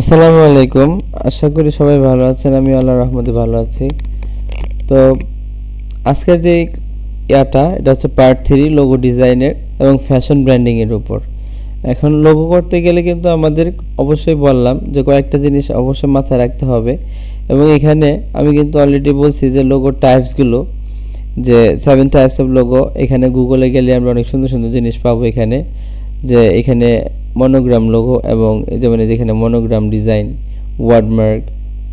আসসালামু আলাইকুম। আশা করি সবাই ভালো আছেন আমি আল্লাহ রহমতে ভালো আছি। তো, আজকের যে ইয়াটা, এটা হচ্ছে পার্ট থ্রি লোগো ডিজাইনের এবং ফ্যাশন ব্র্যান্ডিংয়ের উপর। এখন লোগো করতে গেলে কিন্তু আমাদের অবশ্যই বললাম যে কয়েকটা জিনিস অবশ্যই মাথায় রাখতে হবে। এবং এখানে আমি কিন্তু অলরেডি বলছি যে লোগো টাইপসগুলো যে সেভেন টাইপস অফ লোগো এখানে গুগলে গেলে আমরা অনেক সুন্দর সুন্দর জিনিস পাবো এখানে। যে এখানে মনোগ্রাম লোগো এবং যেমন এই যেখানে মনোগ্রাম ডিজাইন ওয়ার্ডমার্ক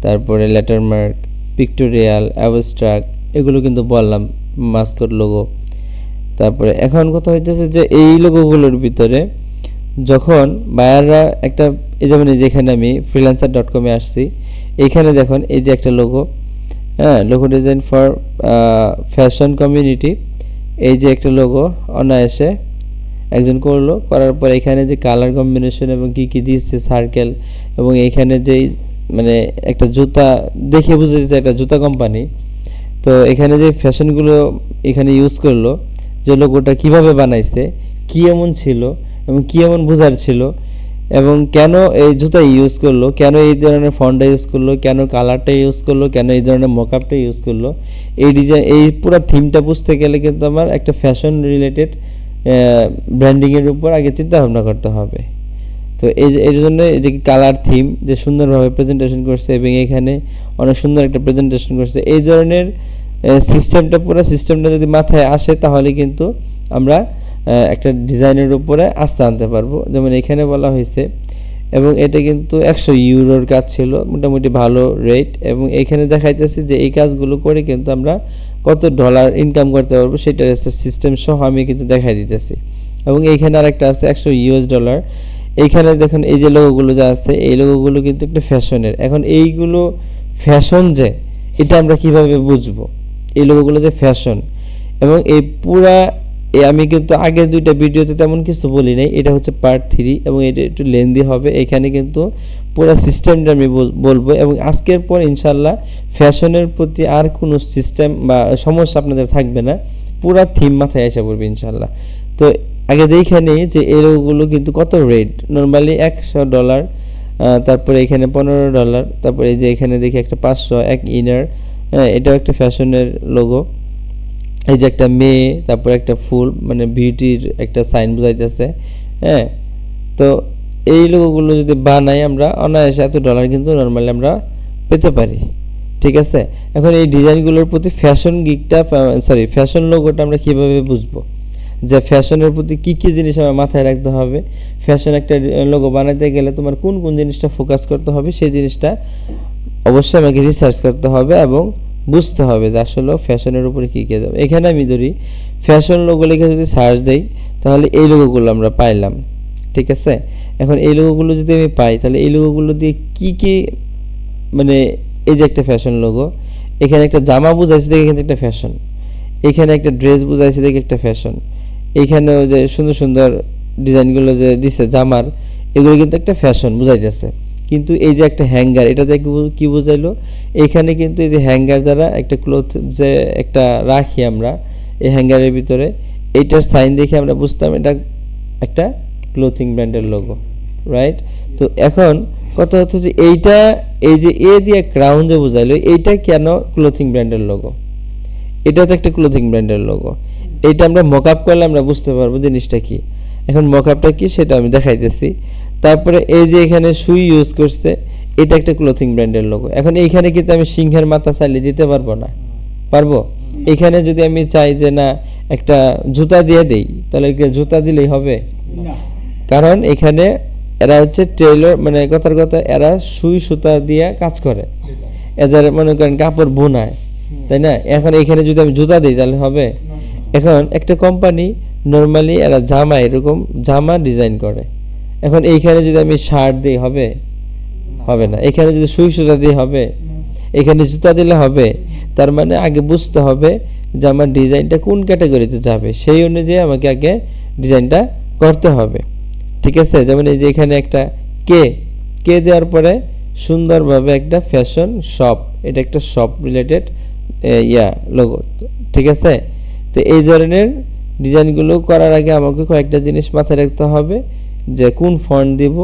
তারপরে লেটারমার্ক পিক্টোরিয়াল অ্যাবস্ট্রাক্ট এগুলো কিন্তু বললাম মাস্কট লোগো তারপরে এখন কথা হইতেছে যে এই লোগোগুলোর ভিতরে যখন বায়াররা একটা, এই যেমন এই যেখানে আমি ফ্রিল্যান্সার ডট কমে আসছি এইখানে দেখুন এই যে একটা লোগো হ্যাঁ logo design for fashion community এই যে একটা লোগো অনায়াসে একজন করল, করার পর এখানে যে কালার কম্বিনেশন এবং কি কি দিচ্ছে সার্কেল এবং এখানে যেই মানে একটা জুতা, দেখে বুঝে দিচ্ছে একটা জুতা কোম্পানি তো এখানে যে ফ্যাশনগুলো এখানে ইউজ করল, যে লোগোটা কীভাবে বানাইছে, কি এমন ছিল এবং কি এমন বোঝার ছিল এবং কেন এই জুতা ইউজ করল, কেন এই ধরনের ফন্টটা ইউজ করল, কেন কালারটা ইউজ করল, কেন এই ধরনের মকআপটা ইউজ করল, এই ডিজাইন এই পুরো থিমটা বুঝতে গেলে কিন্তু আমার একটা ফ্যাশন রিলেটেড ব্র্যান্ডিংয়ের উপর আগে চিন্তা ভাবনা করতে হবে। তো এই এর জন্য এই যে কালার থিম যে সুন্দরভাবে প্রেজেন্টেশন করছে এবং এখানে অনেক সুন্দর একটা প্রেজেন্টেশন করছে, এই ধরনের সিস্টেমটা পুরো সিস্টেমটা যদি মাথায় আসে তাহলে কিন্তু আমরা একটা ডিজাইনের উপরে আস্থা আনতে পারব। যেমন এখানে বলা হয়েছে এবং এটা কিন্তু একশো ইউরোর কাজ ছিল, মোটামুটি ভালো রেট এবং এখানে দেখাইতেছে যে এই কাজগুলো করে কিন্তু আমরা কত ডলার ইনকাম করতে পারব সেটার একটা সিস্টেম সহ আমি কিন্তু দেখাই দিতেছি। এবং এইখানে আরেকটা আছে একশো ইউএস ডলার এইখানে দেখুন এই যে লোগোগুলো যা আছে, এই লোগোগুলো কিন্তু একটা ফ্যাশনের। এখন এইগুলো ফ্যাশন যে, এটা আমরা কীভাবে বুঝব? এই লোগোগুলো যে ফ্যাশন। এবং এই পুরা এই আমি কিন্তু আগের দুইটা ভিডিওতে তেমন কিছু বলি নাই। এটা হচ্ছে পার্ট থ্রি এবং এটা একটু লেন্দি হবে। এখানে কিন্তু পুরো সিস্টেমটা আমি বল- বলব এবং আজকের পর ইনশাল্লাহ ফ্যাশনের প্রতি আর কোনো সিস্টেম বা সমস্যা আপনাদের থাকবে না। পুরা থিম মাথায় এসে পড়বে ইনশাল্লাহ তো আগে দেখে নিই যে এই লোকগুলো কিন্তু কত রেট নর্মালি একশো ডলার তারপরে এখানে পনেরো ডলার তারপরে এই যে এখানে দেখি একটা পাঁচশো, এক ইনার হ্যাঁ এটাও একটা ফ্যাশনের লোগো এই যে একটা মেয়ে, তারপর একটা ফুল মানে বিউটির একটা সাইন বোঝাইতেছে হ্যাঁ? তো এই লোগোগুলো যদি বানাই আমরা, অনায়াসে এত ডলার কিন্তু নর্মালি আমরা পেতে পারি, ঠিক আছে? এখন এই ডিজাইনগুলোর প্রতি ফ্যাশন গিকটা সরি ফ্যাশন লোগোটা আমরা কীভাবে বুঝব? যে ফ্যাশনের প্রতি কি কি জিনিস আমার মাথায় রাখতে হবে? ফ্যাশন একটা লোগো বানাতে গেলে তোমার কোন কোন জিনিসটা ফোকাস করতে হবে? সেই জিনিসটা অবশ্যই আমাকে রিসার্চ করতে হবে এবং বুঝতে হবে যে আসলে ফ্যাশনের উপরে কী কী যাবে। এখানে আমি ধরি, ফ্যাশন লোগো লিখে যদি সার্চ দেই, তাহলে এই লোগোগুলো আমরা পাইলাম। ঠিক আছে? এখন এই লোগোগুলো যদি আমি পাই, তাহলে এই লোগোগুলো দিয়ে কি কি মানে এই যে একটা ফ্যাশন লোগো, এখানে একটা জামা বুঝাইছে দেখে এখানে একটা ফ্যাশন। এখানে একটা ড্রেস বুঝাইছে দেখে একটা ফ্যাশন। এইখানেও যে সুন্দর সুন্দর ডিজাইনগুলো যে দিছে জামার, এগুলো কিন্তু একটা ফ্যাশন বুঝাইতেছে। কিন্তু এই যে একটা হ্যাঙ্গার এটা দেখে কি বুঝাইলো? এখানে কিন্তু এই যে হ্যাঙ্গার দ্বারা একটা ক্লোথ যে একটা রাখি আমরা, এই হ্যাঙ্গারের ভিতরে এইটার সাইন দেখে আমরা বুঝতাম এটা একটা ক্লোথিং ব্র্যান্ডের লোগো রাইট তো এখন কথা হচ্ছে যে এইটা, এই যে এ দিয়ে ক্রাউন যে বুঝাইলো, এইটা কেন ক্লোথিং ব্র্যান্ডের লোগো এটা তো একটা ক্লোথিং ব্র্যান্ডের লোগো এটা আমরা মকআপ করলে আমরা বুঝতে পারব জিনিসটা কি। এখন মকআপটা কি সেটা আমি দেখাইতেছি। তারপরে এই যে এখানে সুই ইউজ করছে এটা একটা ক্লোথিং ব্র্যান্ডের লোগো এখন এইখানে কিন্তু আমি সিংহের মাথা চালিয়ে দিতে পারব না। পারব? এখানে যদি আমি চাই যে না একটা জুতা দিয়ে দেই তাহলে জুতা দিলেই হবে? কারণ এখানে এরা হচ্ছে টেইলর মানে কথার কথা এরা সুই সুতা দিয়ে কাজ করে। এদের মনে করেন কাপড় বোনায়। তাই না? এখন এখানে যদি আমি জুতা দিই তাহলে হবে? এখন একটা কোম্পানি নর্মালি এরা জামা এরকম জামা ডিজাইন করে। এখন এইখানে যদি আমি শার্ট দিই হবে? হবে না। এখানে যদি সুই সুতা দিয়ে হবে? এখানে জুতা দিলে হবে? তার মানে আগে বুঝতে হবে যে আমার ডিজাইনটা কোন ক্যাটাগরিতে যাবে। সেই অনুযায়ী আমাকে আগে ডিজাইনটা করতে হবে। ঠিক আছে? যেমন এই যে এখানে একটা কে কে দেওয়ার পরে সুন্দরভাবে একটা ফ্যাশন শপ এটা একটা শপ রিলেটেড ইয়া লোগো ঠিক আছে? তো এই ধরনের ডিজাইনগুলো করার আগে আমাকে কয়েকটা জিনিস মাথায় রাখতে হবে, যে কোন ফন্ট দিব,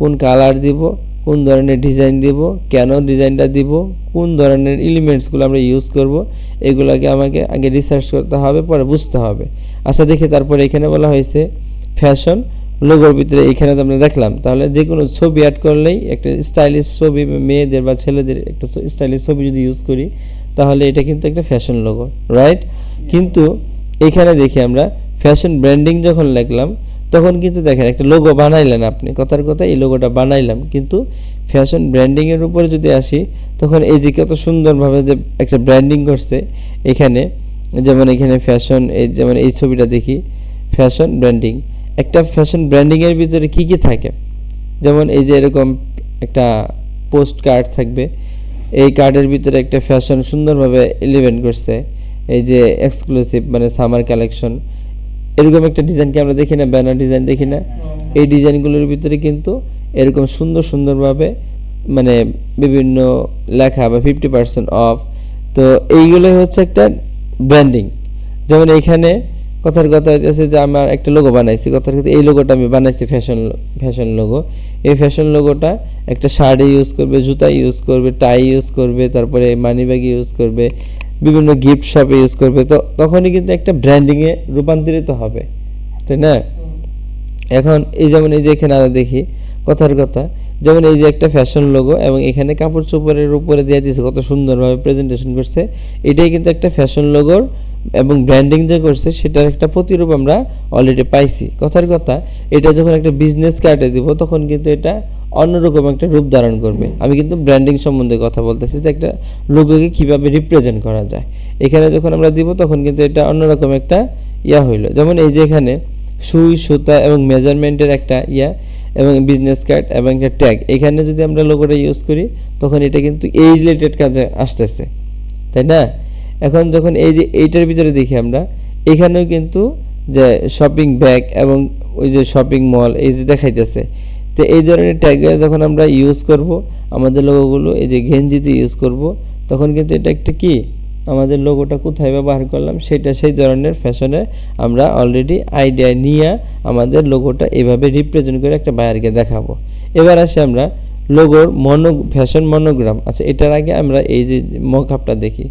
কোন কালার দিব, কোন ধরনের ডিজাইন দিব, কেন ডিজাইনটা দিব, কোন ধরনের এলিমেন্টসগুলো আমরা ইউজ করব, এগুলোকে আমাকে আগে রিসার্চ করতে হবে, পরে বুঝতে হবে। আচ্ছা দেখি তারপরে এখানে বলা হয়েছে ফ্যাশন লোগোর ভিতরে এখানে তো আমরা দেখলাম। তাহলে যে কোনো ছবি অ্যাড করলেই একটা স্টাইলিশ ছবি, মেয়েদের বা ছেলেদের একটা স্টাইলিশ ছবি যদি ইউজ করি, তাহলে এটা কিন্তু একটা ফ্যাশন লোগো রাইট কিন্তু এখানে দেখি আমরা ফ্যাশন ব্র্যান্ডিং যখন লিখলাম, তখন কিন্তু দেখেন একটা লোগো বানাইলেন আপনি। কথার কথা, এই লোগোটা বানাইলাম। কিন্তু ফ্যাশন ব্র্যান্ডিংয়ের উপরে যদি আসি, তখন এই যে কত সুন্দরভাবে যে একটা ব্র্যান্ডিং করছে, এখানে যেমন এখানে ফ্যাশন এই যেমন এই ছবিটা দেখি ফ্যাশন ব্র্যান্ডিং একটা ফ্যাশন ব্র্যান্ডিংয়ের ভিতরে কি কি থাকে? যেমন এই যে এরকম একটা পোস্ট কার্ড থাকবে, এই কার্ডের ভিতরে একটা ফ্যাশন সুন্দরভাবে এলিভেন্ট করছে। এই যে এক্সক্লুসিভ মানে সামার কালেকশন এরকম একটা ডিজাইনকে আমরা দেখি না ব্যানার ডিজাইন দেখি না? এই ডিজাইনগুলোর ভিতরে কিন্তু এরকম সুন্দর সুন্দরভাবে মানে বিভিন্ন লেখা বা ফিফটি পার্সেন্ট অফ তো এইগুলোই হচ্ছে একটা ব্র্যান্ডিং যেমন এইখানে কথার কথা হইতেছে যে আমার একটা লোগো বানাইছি কথার কথা এই লোগোটা আমি বানাইছি ফ্যাশন ফ্যাশন লোগো এই ফ্যাশন লোগোটা একটা শার্টে ইউজ করবে জুতা ইউজ করবে টাই ইউজ করবে তারপরে মানি ব্যাগে ইউজ করবে বিভিন্ন গিফট শপে ইউজ করবে তো তখনই কিন্তু একটা ব্র্যান্ডিংয়ে রূপান্তরিত হবে তাই না? এখন এই যেমন এই যে এখানে আমরা দেখি কথার কথা যেমন এই যে একটা ফ্যাশন লোগো এবং এখানে কাপড় চোপড়ের উপরে দিয়ে দিয়েছে কত সুন্দরভাবে প্রেজেন্টেশন করছে এটাই কিন্তু একটা ফ্যাশন লোগোর এবং ব্র্যান্ডিং যে করছে সেটার একটা প্রতিরূপ আমরা অলরেডি পাইছি। কথার কথা এটা যখন একটা বিজনেস কার্ডে দিব তখন কিন্তু এটা অন্যরকম একটা রূপ ধারণ করবে। আমি কিন্তু ব্র্যান্ডিং সম্বন্ধে কথা বলতেছি যে একটা লোগোকে কীভাবে রিপ্রেজেন্ট করা যায়। এখানে যখন আমরা দিব, তখন কিন্তু এটা অন্যরকম একটা ইয়া হইল। যেমন এই যে এখানে সুই, সুতা এবং মেজারমেন্টের একটা ইয়া এবং বিজনেস কার্ড এবং একটা ট্যাগ এখানে যদি আমরা লোগোটা ইউজ করি, তখন এটা কিন্তু এই রিলেটেড কাজে আসতেছে। তাই না? এখন যখন এই যে এইটার ভিতরে দেখি আমরা, এখানেও কিন্তু যে শপিং ব্যাগ এবং ওই যে শপিং মল এই যে দেখাইতেছে তো এই ধরনের ট্যাগে যখন আমরা ইউজ করব, আমাদের লোগোগুলো এই যে গেঞ্জিতে ইউজ করব, তখন কিন্তু এটা একটা কি? আমাদের লোগোটা কোথায় ব্যবহার করলাম, সেটা সেই ধরনের ফ্যাশনে আমরা অলরেডি আইডিয়া নিয়ে আমাদের লোগোটা এভাবে রিপ্রেজেন্ট করে একটা বায়ারকে দেখাবো। এবার আসি আমরা লোগোর মনো ফ্যাশন মনোগ্রাম আচ্ছা এটার আগে আমরা এই যে মকআপটা দেখি।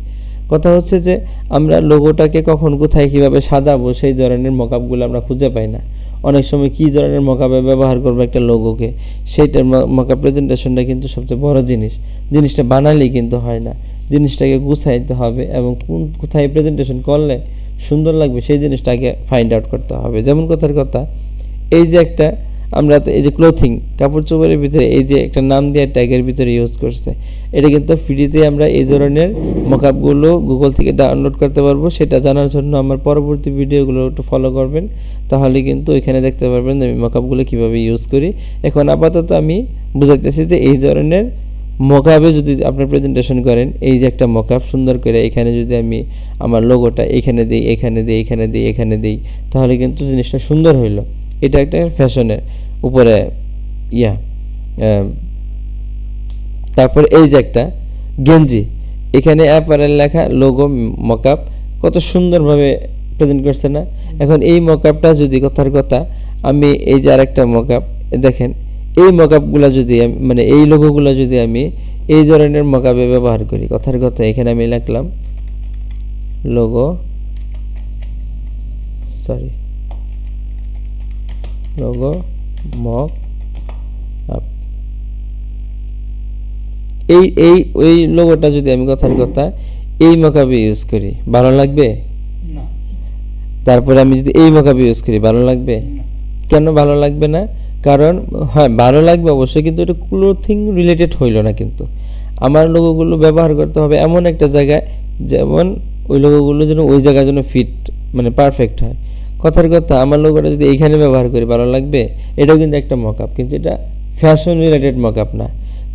কথা হচ্ছে যে, আমরা লোগোটাকে কখন কোথায় কীভাবে সাজাবো, সেই ধরনের মকআপগুলো আমরা খুঁজে পাই না। অনেক সময় কী ধরনের মকাপে ব্যবহার করবে একটা লোগোকে, সেইটার মকা প্রেজেন্টেশনটা কিন্তু সবচেয়ে বড় জিনিস। জিনিসটা বানালেই কিন্তু হয় না। জিনিসটাকে গুছাইতে হবে এবং কোন, কোথায় প্রেজেন্টেশন করলে সুন্দর লাগবে, সেই জিনিসটাকে ফাইন্ড আউট করতে হবে। যেমন কথার কথা, এই যে একটা আমরা এই যে ক্লোথিং কাপড় চোপড়ের ভিতরে এই যে একটা নাম দেওয়ার ট্যাগের ভিতরে ইউজ করছে, এটা কিন্তু ফ্রিতে আমরা এই ধরনের মকআপগুলো গুগল থেকে ডাউনলোড করতে পারব, সেটা জানার জন্য আমার পরবর্তী ভিডিওগুলো একটু ফলো করবেন, তাহলে কিন্তু এখানে দেখতে পারবেন আমি মকআপগুলো কীভাবে ইউজ করি। এখন আপাতত আমি বুঝাইতেছি যে এই ধরনের মকআপে যদি আপনার প্রেজেন্টেশন করেন, এই যে একটা মকআপ সুন্দর করে এখানে যদি আমি আমার লোগোটা এখানে দিই এখানে দিই এখানে দিই এখানে দিই, তাহলে কিন্তু জিনিসটা সুন্দর হইল। এটা একটা ফ্যাশনের উপরে, ইয়া তারপর এই যে একটা গেঞ্জি, এখানে অ্যাপারেল লেখা লোগো মকআপ কত সুন্দরভাবে প্রেজেন্ট করছে না? এখন এই মকআপটা যদি কথার কথা, আমি এই যে আরেকটা মকআপ দেখেন, এই মকআপগুলো যদি মানে এই লোগোগুলো যদি আমি এই ধরনের মকআপে ব্যবহার করি, কথার কথা, এখানে আমি লিখলাম logo sorry logo mock up. এই এই ওই লোগোটা যদি আমি কথার কথা এই মকাবে ইউজ করি ভালো লাগবে? না। তারপরে আমি যদি এই মকাবে ইউজ করি ভালো লাগবে? কেন ভালো লাগবে না? কারণ হ্যাঁ ভালো লাগবে অবশ্যই কিন্তু এটা ক্লোথিং রিলেটেড হইল না কিন্তু। আমার লোগোগুলো ব্যবহার করতে হবে এমন একটা জায়গায় যেমন ওই লোগোগুলো যেন ওই জায়গায় যেন ফিট মানে পারফেক্ট হয়। কথার কথা, আমার লোগোটা যদি এইখানে ব্যবহার করি ভালো লাগবে, এটাও কিন্তু একটা মকআপ কিন্তু এটা ফ্যাশন রিলেটেড মকআপ না।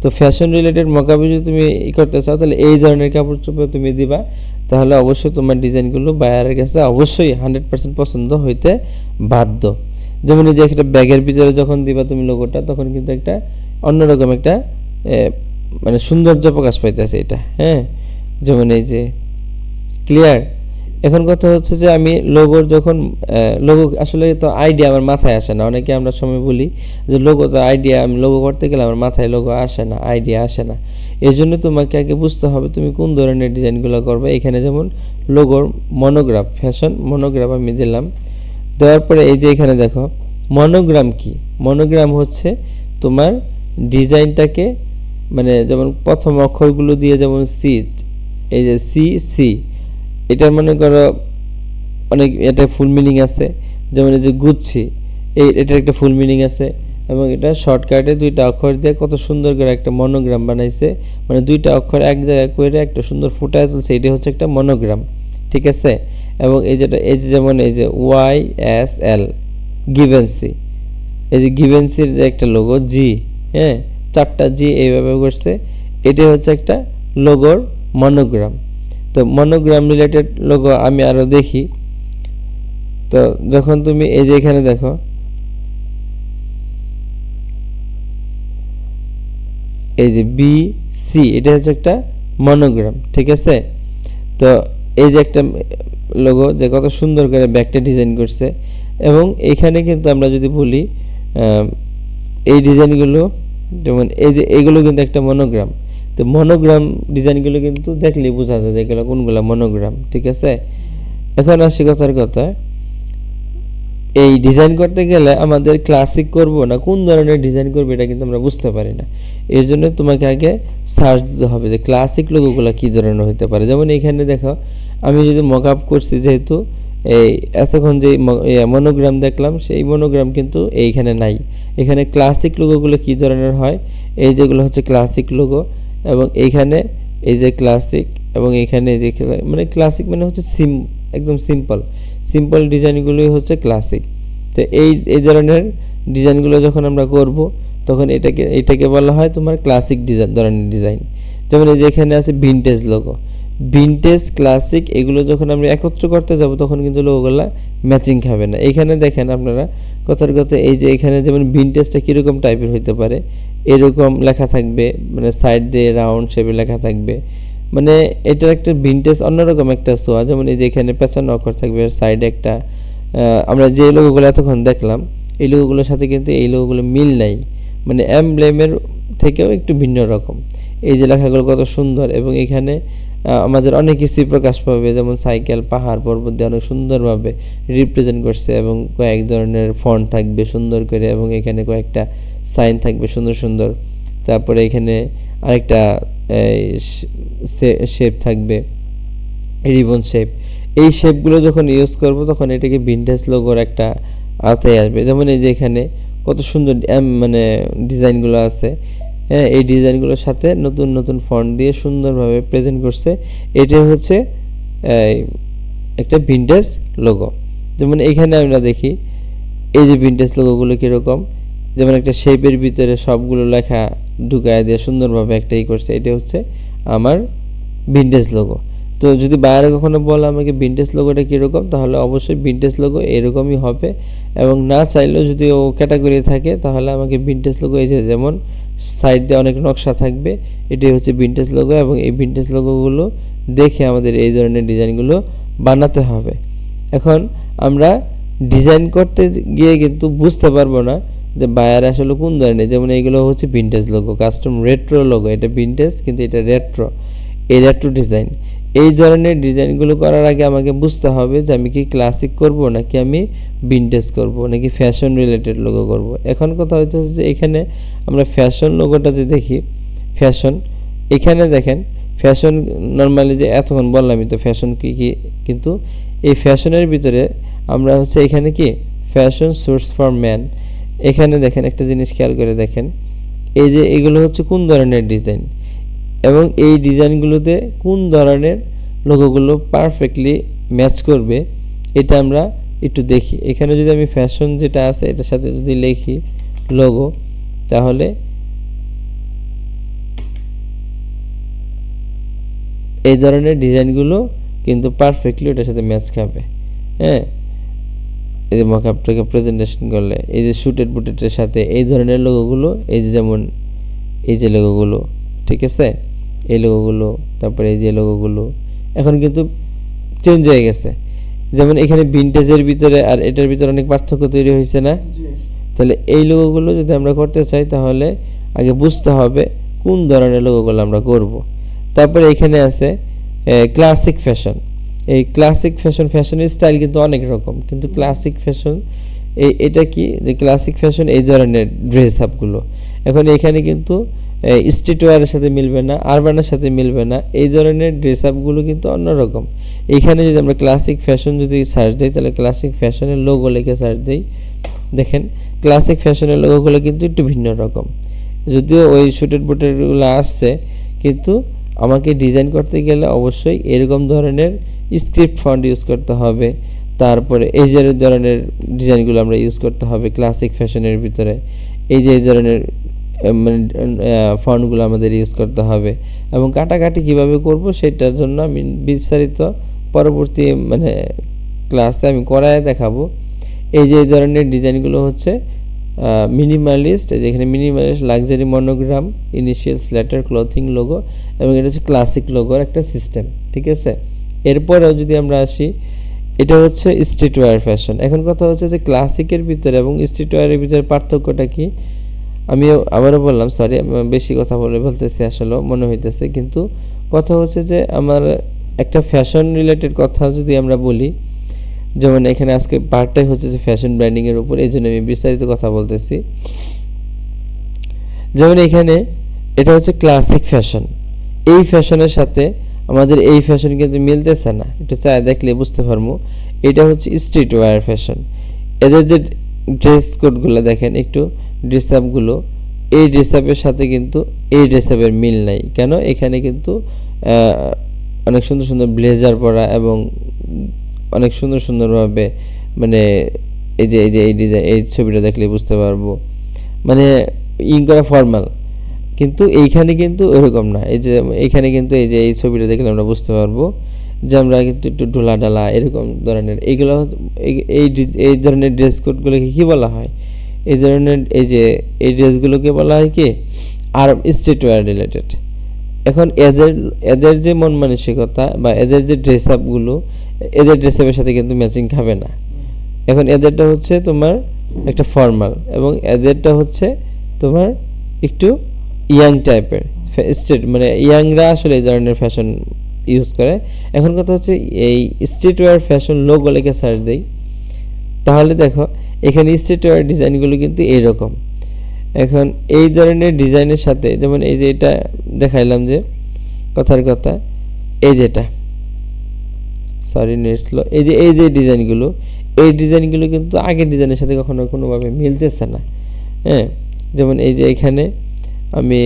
তো ফ্যাশন রিলেটেড মকআপে যদি তুমি ই করতে চাও, তাহলে এই ধরনের কাপড় চোপড় তুমি দিবা। তাহলে অবশ্যই তোমার ডিজাইনগুলো বায়ারের কাছে অবশ্যই হান্ড্রেড পার্সেন্ট পছন্দ হইতে বাধ্য। যেমন এই যে একটা ব্যাগের ভিতরে যখন দিবা তুমি লোগোটা, তখন কিন্তু একটা অন্যরকম একটা মানে সৌন্দর্য প্রকাশ পাইতেছে এটা হ্যাঁ? যেমন এই যে ক্লিয়ার এখন কথা হচ্ছে যে আমি লোগোর যখন লোগো আসলে তো আইডিয়া আমার মাথায় আসে না। অনেকে আমরা সময় বলি যে লোগো তো আইডিয়া আমি লোগো করতে গেলে আমার মাথায় লোগো আসে না আইডিয়া আসে না। এই জন্য তোমাকে আগে বুঝতে হবে তুমি কোন ধরনের ডিজাইনগুলো করবে। এখানে যেমন লোগোর মনোগ্রাফ ফ্যাশন মনোগ্রাফ আমি দিলাম। দেওয়ার পরে এই যে এখানে দেখো মনোগ্রাম কি? মনোগ্রাম হচ্ছে তোমার ডিজাইনটাকে মানে যেমন প্রথম অক্ষরগুলো দিয়ে যেমন সি এই যে সি সি এটার মনে করো অনেক এটা ফুল মিনিং আছে। যেমন এই যে গুচ্ছি, এই এটার একটা ফুল মিনিং আছে এবং এটা শর্টকাটে দুইটা অক্ষর দিয়ে কত সুন্দর করে একটা মনোগ্রাম বানাইছে। মানে দুইটা অক্ষর এক জায়গায় করে একটা সুন্দর ফুটায় তুলছে এটি হচ্ছে একটা মনোগ্রাম ঠিক আছে? এবং এই যেটা, এই যে যেমন এই যে ওয়াই এস এল গিভেন্সি এই যে গিভেন্সির যে একটা লোগো জি হ্যাঁ? চারটা জি এইভাবে করছে এটি হচ্ছে একটা লোগোর মনোগ্রাম তো মনোগ্রাম রিলেটেড লোগো আমি আরও দেখি। তো যখন তুমি এই যে এখানে দেখো, এই যে বি সি এটা হচ্ছে একটা মনোগ্রাম ঠিক আছে? তো এই যে একটা লোগো যে কত সুন্দর করে ব্যাগটা ডিজাইন করছে। এবং এখানে কিন্তু আমরা যদি বলি এই ডিজাইনগুলো যেমন এই যে এগুলো কিন্তু একটা মনোগ্রাম তো মনোগ্রাম ডিজাইনগুলো কিন্তু দেখলেই বোঝা যায় যে এগুলো কোনগুলো মনোগ্রাম ঠিক আছে? এখন আসি কথার কথা। এই ডিজাইন করতে গেলে আমাদের ক্লাসিক করব না, কোন ধরনের ডিজাইন করবে এটা কিন্তু আমরা বুঝতে পারি না। এর জন্য তোমাকে আগে সার্চ দিতে হবে যে ক্লাসিক লোগোগুলো কী ধরনের হতে পারে। যেমন এখানে দেখো, আমি যদি মক আপ করছি যেহেতু, এই এতক্ষণ যে মনোগ্রাম দেখলাম, সেই মনোগ্রাম কিন্তু এইখানে নাই। এখানে ক্লাসিক লোগোগুলো কী ধরনের হয়? এই যেগুলো হচ্ছে ক্লাসিক লোগো এবং এইখানে এই যে ক্লাসিক এবং এখানে যে মানে ক্লাসিক মানে হচ্ছে সিম একদম সিম্পল সিম্পল ডিজাইনগুলোই হচ্ছে ক্লাসিক তো এই এই ধরনের ডিজাইনগুলো যখন আমরা করব, তখন এটাকে এটাকে বলা হয় তোমার ক্লাসিক ডিজাইন ধরনের ডিজাইন যেমন এই যে এখানে আছে ভিনটেজ লোগো ভিনটেজ ক্লাসিক এগুলো যখন আমরা একত্র করতে যাব, তখন কিন্তু লোগোগুলো ম্যাচিং খাবে না। এখানে দেখেন আপনারা, কথার কথা এই যে এখানে যেমন ভিনটেজটা কীরকম টাইপের হইতে পারে, এরকম লেখা থাকবে মানে সাইড দিয়ে রাউন্ড শেপে লেখা থাকবে। মানে এটার একটা ভিনটেজ অন্যরকম একটা সোয়া, যেমন এই যে এখানে পেঁচানো অক্ষর থাকবে সাইডে একটা আমরা যে লোগোগুলো এতক্ষণ দেখলাম, এই লোগোগুলোর সাথে কিন্তু এই লোগোগুলো মিল নাই। মানে এমব্লেমের থেকেও একটু ভিন্ন রকম। এই যে লেখাগুলো কত সুন্দর, এবং এখানে আমাদের অনেক কিছুই প্রকাশ পাবে, যেমন সাইকেল, পাহাড় পর্বত দিয়ে অনেক সুন্দরভাবে রিপ্রেজেন্ট করছে এবং কয়েক ধরনের ফন্ট থাকবে সুন্দর করে এবং এখানে কয়েকটা সাইন থাকবে সুন্দর সুন্দর। তারপরে এখানে আরেকটা শেপ থাকবে রিবন শেপ এই শেপগুলো যখন ইউজ করব তখন এটাকে ভিনটেজ লোগোর একটা আওতায় আসবে। যেমন এই যে এখানে কত সুন্দর মানে ডিজাইনগুলো আছে। হ্যাঁ এই ডিজাইনগুলোর সাথে নতুন নতুন ফন্ট দিয়ে সুন্দরভাবে প্রেজেন্ট করছে। এটা হচ্ছে একটা ভিনটেজ লোগো যেমন এখানে আমরা দেখি, এই যে ভিনটেজ লোগোগুলো কীরকম, যেমন একটা শেপের ভিতরে সবগুলো লেখা ঢুকায় দিয়ে সুন্দরভাবে একটা ই করছে। এটা হচ্ছে আমার ভিনটেজ লোগো তো যদি বাইরে কখনো বলে আমাকে ভিনটেজ লোগোটা কীরকম, তাহলে অবশ্যই ভিনটেজ লোগো এরকমই হবে। এবং না চাইলেও যদি ও ক্যাটাগরি থাকে, তাহলে আমাকে ভিনটেজ লোগো এই যে যেমন সাইড দিয়ে অনেক নকশা থাকবে এটি হচ্ছে ভিনটেজ লোগো এবং এই ভিনটেজ লোগোগুলো দেখে আমাদের এই ধরনের ডিজাইনগুলো বানাতে হবে। এখন আমরা ডিজাইন করতে গিয়ে কিন্তু বুঝতে পারব না যে বায়ার আসলে কোন ধরনের, যেমন এইগুলো হচ্ছে vintage logo custom retro logo এটা ভিনটেজ কিন্তু এটা রেট্রো এই রেট্রো ডিজাইন এই ধরনের ডিজাইনগুলো করার আগে আমাকে বুঝতে হবে যে আমি কি ক্লাসিক করব নাকি আমি ভিনটেজ করব, নাকি ফ্যাশন রিলেটেড লোগো করব। এখন কথা হচ্ছে যে এখানে আমরা ফ্যাশন লোগোটা যে দেখি ফ্যাশন এখানে দেখেন ফ্যাশন নর্মালি যে এতক্ষণ বললামই তো ফ্যাশন কী কী, কিন্তু এই ফ্যাশনের ভিতরে আমরা হচ্ছে এখানে কি ফ্যাশন সোর্স ফর ম্যান এখানে দেখেন একটা জিনিস খেয়াল করে দেখেন, এই যে এগুলো হচ্ছে কোন ধরনের ডিজাইন এবং এই ডিজাইনগুলোতে কোন ধরনের লোগোগুলো পারফেক্টলি ম্যাচ করবে, এটা আমরা একটু দেখি। এখানে যদি আমি ফ্যাশন যেটা আছে, এটার সাথে যদি লিখি লোগো তাহলে এই ধরনের ডিজাইনগুলো কিন্তু পারফেক্টলি ওটার সাথে ম্যাচ খাবে। হ্যাঁ? এই যে মকআপটাকে প্রেজেন্টেশন করলে, এই যে শুটেড বুটেটের সাথে এই ধরনের লোগোগুলো এই যে যেমন এই যে লোগোগুলো ঠিক আছে? এই লোগোগুলো তারপরে এই যে লোগোগুলো এখন কিন্তু চেঞ্জ হয়ে গেছে। যেমন এখানে ভিনটেজের ভিতরে আর এটার ভিতরে অনেক পার্থক্য তৈরি হয়েছে না? তাহলে এই লোগোগুলো যদি আমরা করতে চাই তাহলে আগে বুঝতে হবে কোন ধরনের লোগোগুলো আমরা করব। তারপরে এখানে আছে ক্লাসিক ফ্যাশন এই ক্লাসিক ফ্যাশন ফ্যাশনের স্টাইল কিন্তু অনেক রকম কিন্তু ক্লাসিক ফ্যাশন এই এটা কি? যে ক্লাসিক ফ্যাশন এই ধরনের ড্রেস আপগুলো এখন এখানে কিন্তু স্ট্রিট ওয়ারের সাথে মিলবে না আরবানের সাথে মিলবে না, এই ধরনের ড্রেস আপগুলো কিন্তু অন্যরকম। এইখানে যদি আমরা ক্লাসিক ফ্যাশন যদি সার্চ দিই, তাহলে ক্লাসিক ফ্যাশনের লোগো লিখে সার্চ দিই। দেখেন ক্লাসিক ফ্যাশনের লোগোগুলো কিন্তু একটু ভিন্ন রকম। যদিও ওই শুটেড বুটেরগুলো আসছে, কিন্তু আমাকে ডিজাইন করতে গেলে অবশ্যই এরকম ধরনের স্ক্রিপ্ট ফন্ট ইউজ করতে হবে। তারপরে এই যে ধরনের ডিজাইনগুলো আমরা ইউজ করতে হবে ক্লাসিক ফ্যাশনের ভিতরে। এই যে এই ধরনের মানে ফন্টগুলো আমাদের ইউজ করতে হবে। এবং কাটাকাটি কীভাবে করব সেটার জন্য আমি বিস্তারিত পরবর্তী মানে ক্লাসে আমি করায় দেখাবো। এই যে, এই ধরনের ডিজাইনগুলো হচ্ছে মিনিমালিস্ট যেখানে minimalist luxury monogram initial slatter clothing logo এবং এটা হচ্ছে ক্লাসিক লোগোর একটা সিস্টেম ঠিক আছে? এরপরেও যদি আমরা আসি, এটা হচ্ছে স্ট্রিট ওয়্যার ফ্যাশন এখন কথা হচ্ছে যে ক্লাসিকের ভিতরে এবং স্ট্রিট ওয়্যারের ভিতরে পার্থক্যটা কি? আমি আবারও বললাম সরি বেশি কথা বলে বলতেছি আসলে, মনে হইতেছে। কিন্তু কথা হচ্ছে যে, আমার একটা ফ্যাশন রিলেটেড কথা যদি আমরা বলি, যেমন এখানে আজকে পার্টটাই হচ্ছে যে ফ্যাশন ব্র্যান্ডিংয়ের উপর এই জন্য আমি বিস্তারিত কথা বলতেছি। যেমন এখানে এটা হচ্ছে ক্লাসিক ফ্যাশন এই ফ্যাশনের সাথে আমাদের এই ফ্যাশন কিন্তু মিলতেছে না। একটু চায় দেখলে বুঝতে পারব। এটা হচ্ছে স্ট্রিট ওয়্যার ফ্যাশন এদের যে ড্রেস কোডগুলো দেখেন একটু ড্রেস এই ড্রেস সাথে কিন্তু এই ড্রেস মিল নাই। কেন? এখানে কিন্তু অনেক সুন্দর সুন্দর ব্লেজার পরা এবং অনেক সুন্দর সুন্দরভাবে মানে এই যে এই যে, এই ডিজাইন এই ছবিটা দেখলে বুঝতে পারব। মানে ইং করা ফর্মাল কিন্তু এইখানে কিন্তু ওরকম না। এই যে এইখানে কিন্তু এই যে, এই ছবিটা দেখলে আমরা বুঝতে পারব যে আমরা কিন্তু একটু ঢোলা ডালা এরকম ধরনের। এইগুলো এই- এই এই ধরনের ড্রেস কোডগুলোকে কী বলা হয়? এই ধরনের এই যে এই ড্রেসগুলোকে বলা হয় কি, আর স্ট্রিট ওয়্যার রিলেটেড এখন এদের এদের যে মন মানসিকতা বা এদের যে ড্রেস আপগুলো এদের ড্রেস আপের সাথে কিন্তু ম্যাচিং খাবে না। এখন এদেরটা হচ্ছে তোমার একটা ফর্মাল এবং এদেরটা হচ্ছে তোমার একটু ইয়াং টাইপের স্ট্রিট মানে ইয়াংরা আসলে এই ধরনের ফ্যাশন ইউজ করে। এখন কথা হচ্ছে এই স্ট্রিট ওয়্যার ফ্যাশন লোগো লেখে সার্চ দেই। তাহলে দেখো এখানে স্ট্রিট ওয়্যার ডিজাইনগুলো কিন্তু এইরকম। এখন এই ধরনের ডিজাইনের সাথে, যেমন এই যে এটা দেখাইলাম যে, কথার কথা, এই যেটা সরি নেট স্লো এই যে এই যে ডিজাইনগুলো, এই ডিজাইনগুলো কিন্তু আগের ডিজাইনের সাথে কখনো কোনোভাবে মিলতেছে না। হ্যাঁ যেমন এই যে এখানে আমি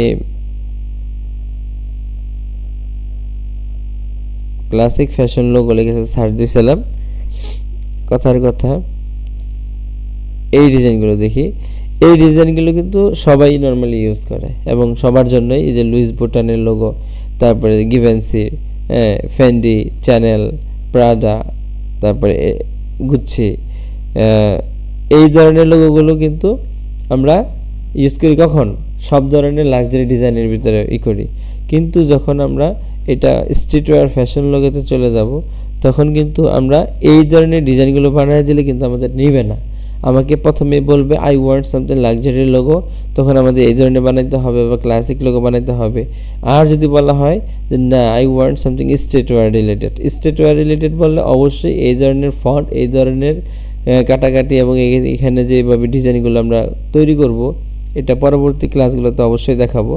ক্লাসিক ফ্যাশন লোগো লিখেছে সার্চ দিয়েছিলাম কথার কথা এই ডিজাইনগুলো দেখি। এই ডিজাইনগুলো কিন্তু সবাই নর্মালি ইউজ করে এবং সবার জন্যই এই যে লুইস বুটানের লোগো তারপরে গিভেন্সি ফেন্ডি, চ্যানেল প্রাডা তারপরে গুচ্ছি এই ধরনের লোগোগুলো কিন্তু আমরা ইউজ করি কখন? সব ধরনের লাক্সারি ডিজাইনের ভিতরে ই করি। কিন্তু যখন আমরা এটা স্ট্রিট ওয়্যার ফ্যাশন লোগোতে চলে যাব, তখন কিন্তু আমরা এই ধরনের ডিজাইনগুলো বানিয়ে দিলে কিন্তু আমাদের নিবে না। আমাকে প্রথমে বলবে I want something luxury logo তখন আমাদের এই ধরনের বানাইতে হবে বা ক্লাসিক লোগো বানাইতে হবে। আর যদি বলা হয় যে, না I want something street wear related street wear related বললে অবশ্যই এই ধরনের ফন্ট এই ধরনের কাটাকাটি এবং এখানে যেভাবে ডিজাইনগুলো আমরা তৈরি করব, এটা পরবর্তী ক্লাসগুলোতে অবশ্যই দেখাবো।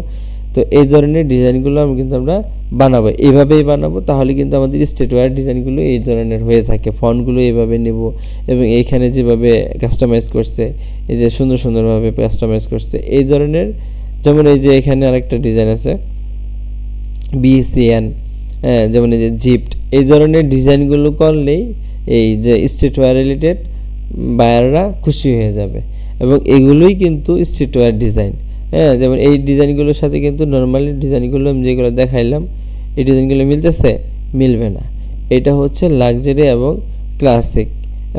তো এই ধরনের ডিজাইনগুলো আমি কিন্তু আমরা বানাবো। এইভাবেই বানাবো, তাহলে কিন্তু আমাদের স্টেট ওয়ার ডিজাইনগুলো এই ধরনের হয়ে থাকে। ফন্টগুলো এইভাবে নেব এবং এইখানে যেভাবে কাস্টমাইজ করছে, এই যে সুন্দর সুন্দরভাবে কাস্টমাইজ করছে, এই ধরনের যেমন এই যে এখানে আরেকটা ডিজাইন আছে বিসিএন হ্যাঁ যেমন এই যে জিপ্ট এই ধরনের ডিজাইনগুলো করলেই এই যে স্ট্রিট ওয়্যার রিলেটেড বায়াররা খুশি হয়ে যাবে। এবং এগুলোই কিন্তু স্ট্রিট ওয়্যার ডিজাইন হ্যাঁ যেমন এই ডিজাইনগুলোর সাথে কিন্তু নর্মালি ডিজাইনগুলো আমি যেগুলো দেখাইলাম, এই ডিজাইনগুলো মিলতেছে? মিলবে না। এটা হচ্ছে লাক্সারি এবং ক্লাসিক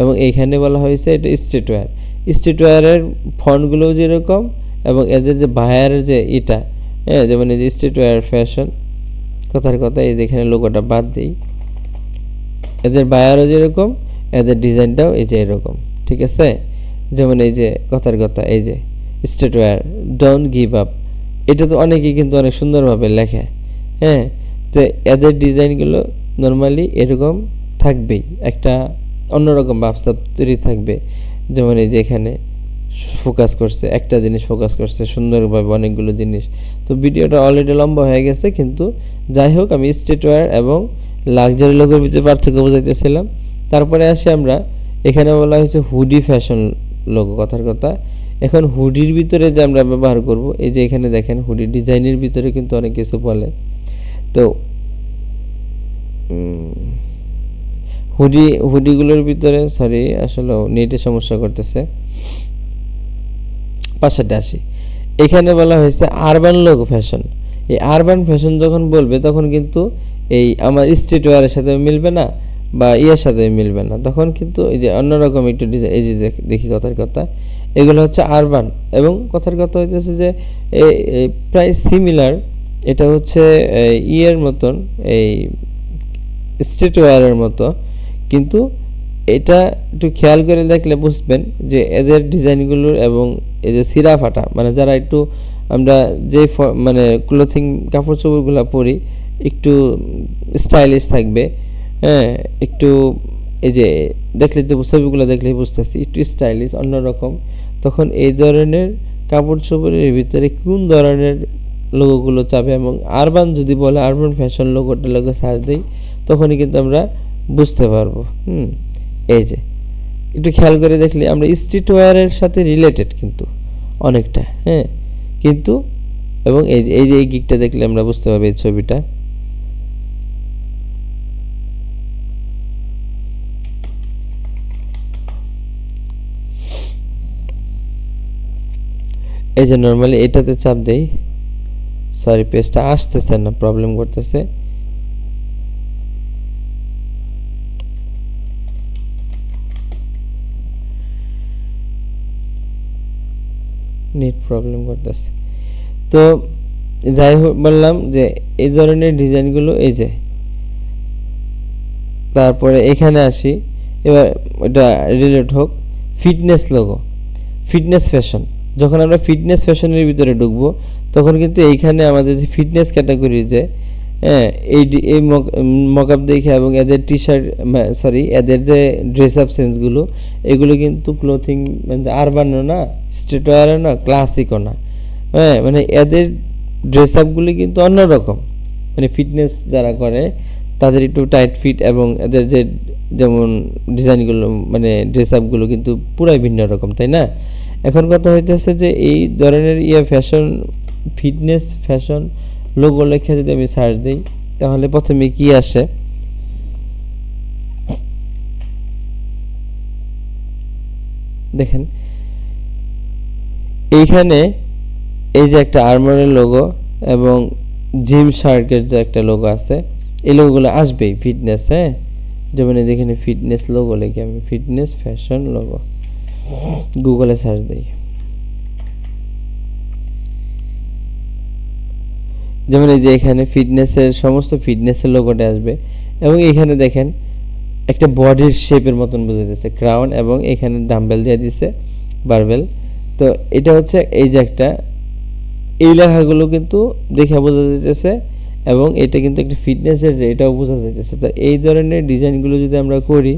এবং এইখানে বলা হয়েছে এটা স্ট্রিট ওয়্যার স্ট্রিট ওয়্যারের ফন্টগুলোও যেরকম এবং এদের যে বায়ারের যে এটা হ্যাঁ যেমন এই যে স্ট্রিট ওয়্যার ফ্যাশন কথার কথা এই যেখানে লোগোটা বাদ দিই। এদের বায়ারও যেরকম, এদের ডিজাইনটাও এই যে এরকম, ঠিক আছে? যেমন এই যে কথার কথা, এই যে স্টেটওয়্যার ডোন্ট গিভ আপ এটা তো অনেকেই কিন্তু অনেক সুন্দরভাবে লেখে। হ্যাঁ তো এদের ডিজাইনগুলো নর্মালি এরকম থাকবেই। একটা অন্যরকম ভাবসাব তৈরি থাকবে। যেমন এই যে এখানে ফোকাস করছে, একটা জিনিস ফোকাস করছে, সুন্দরভাবে অনেকগুলো জিনিস। তো ভিডিওটা অলরেডি লম্বা হয়ে গেছে, কিন্তু যাই হোক, আমি স্টেটওয়্যার এবং লাক্সারি লোকের ভিতরে পার্থক্য বোঝাইতেছিলাম। তারপরে আসি আমরা, এখানে বলা হয়েছে হুডি ফ্যাশন লোগো কথার কথা। এখন হুডির ভিতরে যে আমরা ব্যবহার করব, এই যে এখানে দেখেন হুডি ডিজাইনের ভিতরে কিন্তু অনেক কিছু বলে। তো হুডি হুডিগুলোর ভিতরে সরি আসলে নেটে সমস্যা করতেছে। পাশাটা আসি। এখানে বলা হয়েছে আরবান লোক ফ্যাশন এই আরবান ফ্যাশন যখন বলবে, তখন কিন্তু এই আমার স্ট্রিট ওয়ারের সাথে মিলবে না। বা ইয়ের সাথে মিলবে না। তখন কিন্তু এই যে অন্যরকম একটু ডিজাইন এই যে দেখি কথার কথা, এগুলো হচ্ছে আরবান এবং কথার কথা হইতেছে যে প্রায় সিমিলার এটা হচ্ছে ইয়ের মতন, এই স্ট্রিট ওয়ারের মতো। কিন্তু এটা একটু খেয়াল করে দেখলে বুঝবেন যে এদের ডিজাইনগুলোর এবং এই যে সিরা ফাটা মানে যারা একটু আমরা যে মানে ক্লোথিং কাপড় চোপড়গুলো পরি, একটু স্টাইলিশ থাকবে। হ্যাঁ একটু এই যে দেখলে তো ছবিগুলো দেখলেই বুঝতেছি, একটু স্টাইলিশ অন্যরকম। তখন এই ধরনের কাপড় চোপড়ের ভিতরে কোন ধরনের লোগোগুলো চাবে এবং আরবান যদি বলে আরবান ফ্যাশন লোগোটা লোগো সার্চ দিই, তখনই কিন্তু আমরা বুঝতে পারব। হুম, এই যে। একটু খেয়াল করে দেখলে আমরা স্ট্রিট ওয়ারের সাথে রিলেটেড কিন্তু অনেকটা হ্যাঁ। কিন্তু, এবং এই যে এই যে এই গিকটা দেখলে আমরা বুঝতে পারব এই ছবিটা। এই যে নর্মালি এটাতে চাপ দেই। সরি পেজটা আসতেছে না প্রবলেম করতেছে। নেট প্রবলেম করতেছে। তো যাই হোক বললাম যে, এই ধরনের ডিজাইনগুলো এই যে। তারপরে এখানে আসি। এবার এটা রিলেট হোক। ফিটনেস লোগো ফিটনেস ফ্যাশন যখন আমরা ফিটনেস ফ্যাশনের ভিতরে ঢুকবো, তখন কিন্তু এইখানে আমাদের যে ফিটনেস ক্যাটাগরি যে হ্যাঁ এই এই মকআপ দেখে এবং এদের টি শার্ট সরি এদের যে ড্রেস আপ সেন্সগুলো এগুলো কিন্তু ক্লোথিং মানে আরবানও না স্ট্রেটওয়ারও না ক্লাসিকও না। হ্যাঁ মানে এদের ড্রেস আপগুলি কিন্তু অন্যরকম। মানে ফিটনেস যারা করে, তাদের একটু টাইট ফিট এবং এদের যে, যেমন ডিজাইনগুলো মানে ড্রেস আপগুলো কিন্তু পুরাই ভিন্ন রকম, তাই না? এখন কথা হইতেছে যে এই ধরনের ইয়ে ফ্যাশন ফিটনেস ফ্যাশন লোগো লেখে যদি আমি সার্চ দিই, তাহলে প্রথমে কি আসে? দেখেন, এইখানে এই যে একটা আর্মারের লোগো এবং জিম শার্কের যে একটা লোগো আছে, এই লোগোগুলো আসবেই ফিটনেস হ্যাঁ? যেমন যেখানে ফিটনেস লোগো লিখে আমি ফিটনেস ফ্যাশন লোগো গুগলে সার্চ দিই। যেমন এই যে এখানে ফিটনেসের সমস্ত ফিটনেসের লোগোটা আসবে এবং এখানে দেখেন একটা বডির শেপের মতন বোঝা যাচ্ছে ক্রাউন এবং এখানে ডাম্বেল দিয়ে দিছে বারবেল তো এটা হচ্ছে এই যে একটা, এই লেখাগুলো কিন্তু দেখে বোঝা যাইতেছে এবং এটা কিন্তু একটা ফিটনেসের যে এটাও বোঝা যাইতেছে। তো এই ধরনের ডিজাইনগুলো যদি আমরা করি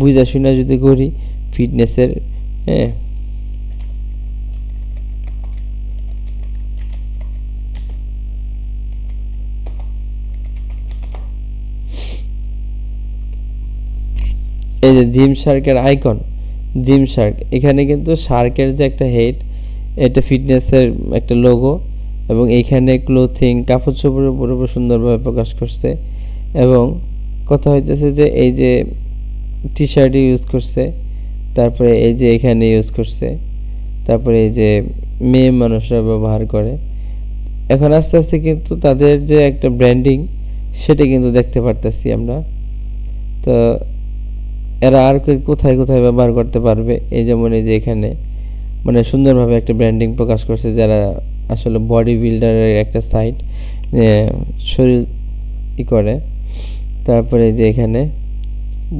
বুঝা শুনা যদি করি ফিটনেসের হ্যাঁ এই যে জিম শার্কের আইকন, জিম শার্ক, এখানে কিন্তু শার্কের যে একটা হেড, এটা ফিটনেসের একটা লোগো এবং এইখানে ক্লোথিং, কাপড় চোপড়ের উপর সুন্দরভাবে প্রকাশ করছে এবং কথা হইতেছে যে এই যে টি শার্ট ইউজ করছে তারপরে এই যে এখানে ইউজ করছে, তারপরে এই যে মেয়ে মানুষরা ব্যবহার করে, এখন আস্তে আস্তে কিন্তু তাদের যে একটা ব্র্যান্ডিং সেটা কিন্তু দেখতে পারতেছি আমরা। তো এরা আর কোথায় কোথায় ব্যবহার করতে পারবে, এই যেমন এই যে এখানে মানে সুন্দরভাবে একটা ব্র্যান্ডিং প্রকাশ করছে যারা আসলে বডি বিল্ডারের একটা সাইট শরীর ই করে। তারপরে যে এখানে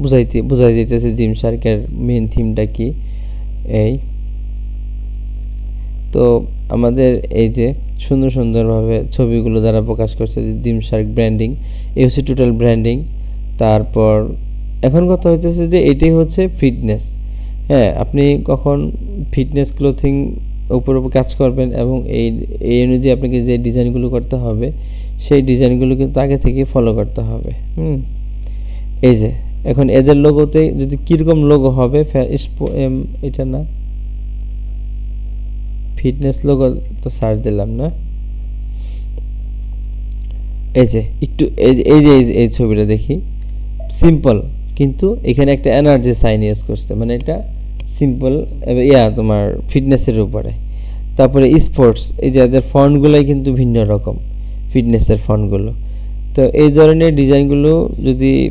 বুঝাইতে, বোঝাই যাইতেছে জিম শার্কের মেন থিমটা কি? এই। তো আমাদের এই যে সুন্দর সুন্দরভাবে ছবিগুলো দ্বারা প্রকাশ করছে যে জিম শার্ক ব্র্যান্ডিং, এই হচ্ছে টোটাল ব্র্যান্ডিং তারপর এখন কথা হইতেছে যে এটাই হচ্ছে ফিটনেস হ্যাঁ আপনি কখন ফিটনেস ক্লোথিং উপর উপর কাজ করবেন এবং এই এই অনুযায়ী আপনাকে যে ডিজাইনগুলো করতে হবে, সেই ডিজাইনগুলো কিন্তু আগে থেকে ফলো করতে হবে। হুম। এই যে এখন এদের লোগোতে যদি কীরকম লোগো হবে এটা না? ফিটনেস লোগো তো সার্চ দিলাম না। এই যে, একটু, এই যে- এই ছবিটা দেখি। সিম্পল কিন্তু এখানে একটা এনার্জি সাইন ইউজ করছে। মানে এটা সিম্পল ইয়া, তোমার ফিটনেসের উপরে। তারপরে স্পোর্টস এই যে এদের ফন্টগুলোই কিন্তু ভিন্ন রকম ফিটনেসের ফন্টগুলো তো এই ধরনের ডিজাইনগুলো যদি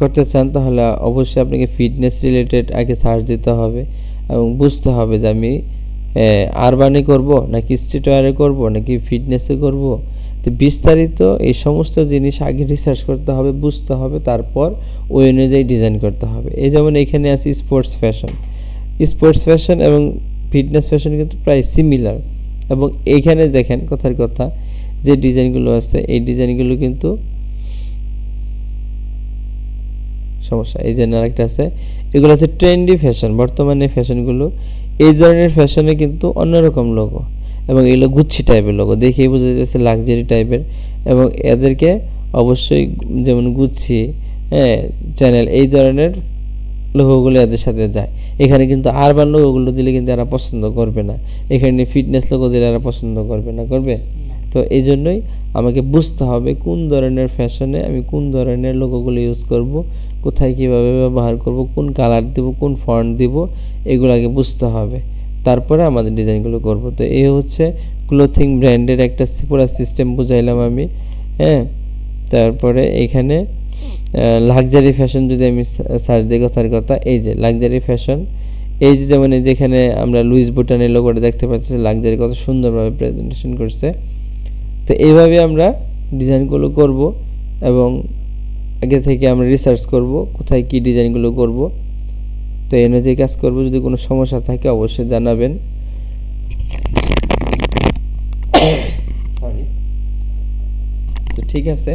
করতে চান, তাহলে অবশ্যই আপনাকে ফিটনেস রিলেটেড আগে সার্চ দিতে হবে এবং বুঝতে হবে যে আমি আরবানে করব নাকি স্ট্রিট ওয়ারে করব নাকি ফিটনেসে করব। তো বিস্তারিত এই সমস্ত জিনিস আগে রিসার্চ করতে হবে, বুঝতে হবে, তারপর ওই অনুযায়ী ডিজাইন করতে হবে। এই যেমন এখানে আছে স্পোর্টস ফ্যাশন স্পোর্টস ফ্যাশন এবং ফিটনেস ফ্যাশন কিন্তু প্রায় সিমিলার এবং এইখানে দেখেন কথার কথা, যে ডিজাইনগুলো আছে, এই ডিজাইনগুলো কিন্তু সমস্যা। এই যে আরেকটা আছে, এগুলো আছে ট্রেন্ডি ফ্যাশন বর্তমানে ফ্যাশনগুলো এই ধরনের ফ্যাশনে কিন্তু অন্যরকম লোগো এবং এগুলো গুচ্ছি টাইপের লোগো দেখেই বোঝা যাচ্ছে লাক্সারি টাইপের এবং এদেরকে অবশ্যই যেমন গুচ্ছি হ্যাঁ চ্যানেল এই ধরনের লোগোগুলো এদের সাথে যায়। এখানে কিন্তু আরবান লোগোগুলো দিলে কিন্তু এরা পছন্দ করবে না। এখানে ফিটনেস লোগো দিলে এরা পছন্দ করবে না। করবে? তো এই জন্যই আমাকে বুঝতে হবে কোন ধরনের ফ্যাশনে আমি কোন ধরনের লোগোগুলো ইউজ করব, কোথায় কীভাবে ব্যবহার করব, কোন কালার দেব, কোন ফন্ট দিব, এগুলো আগে বুঝতে হবে। তারপরে আমাদের ডিজাইনগুলো করব। তো এই হচ্ছে ক্লোথিং ব্র্যান্ডের একটা পুরো সিস্টেম বুঝাইলাম আমি হ্যাঁ? তারপরে এখানে লাক্সারি ফ্যাশন যদি আমি সার্চ দিই কথার কথা, এই যে লাক্সারি ফ্যাশন এই যে যেমন যেখানে আমরা লুইস বুটানের লোগোটা দেখতে পাচ্ছি লাক্সারি কত সুন্দরভাবে প্রেজেন্টেশন করছে। তো এইভাবে আমরা ডিজাইনগুলো করব এবং আগে থেকে আমরা রিসার্চ করব কোথায় কি ডিজাইনগুলো করব। তো এই অনুযায়ী কাজ করব। যদি কোনো সমস্যা থাকে অবশ্যই জানাবেন। সরি তো ঠিক আছে।